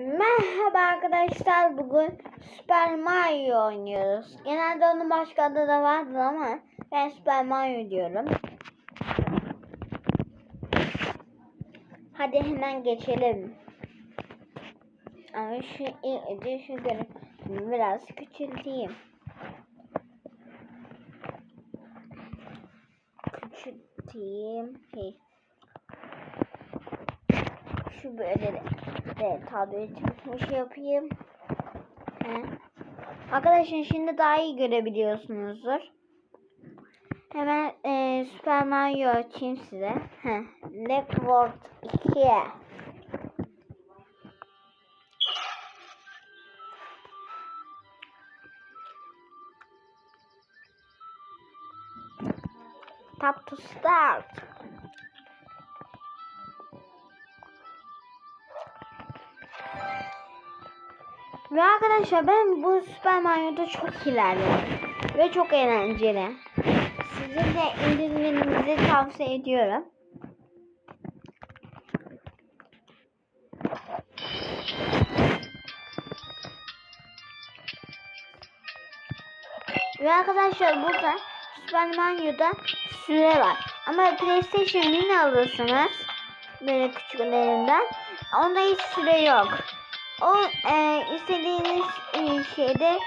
Merhaba arkadaşlar bugün Super Mario oynuyoruz. Genelde onun başka adı da vardı ama ben Super Mario diyorum. Hadi hemen geçelim. Ama şu ilk şu görüntümü biraz küçülteyim. Küçülteyim. Hey. Şu böyle de, bir şey yapayım. He. Arkadaşlar şimdi daha iyi görebiliyorsunuzdur. Hemen e, Super Mario açayım size. Heh. Left World 2. Tap to start. Ve arkadaşlar ben bu Super Mario'da çok ilerledim. Ve çok eğlenceli. Sizin de indirmenizi tavsiye ediyorum. Ve arkadaşlar burada Super Mario'da süre var. Ama PlayStation Mini alırsınız böyle küçüklerinden. Onda hiç süre yok. O e, istediğiniz e, şeyde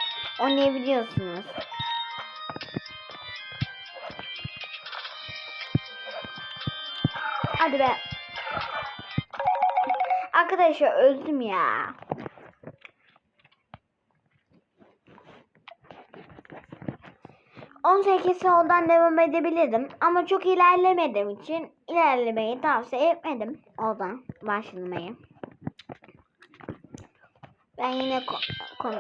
oynayabiliyorsunuz. Hadi be. Arkadaşlar öldüm ya. On sekiz oradan devam edebilirdim ama çok ilerlemediğim için ilerlemeyi tavsiye etmedim oradan başlamayı. Ben yine ko ko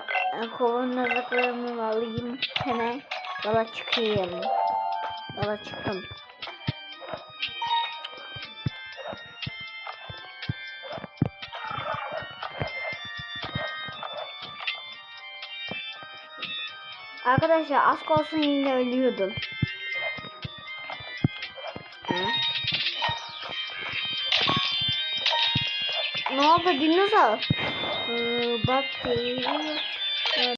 alayım hemen yola çıkayım. Yola çıktım. Arkadaşlar az kalsın yine ölüyordum. Oldu dinozor? Ee, bakteri.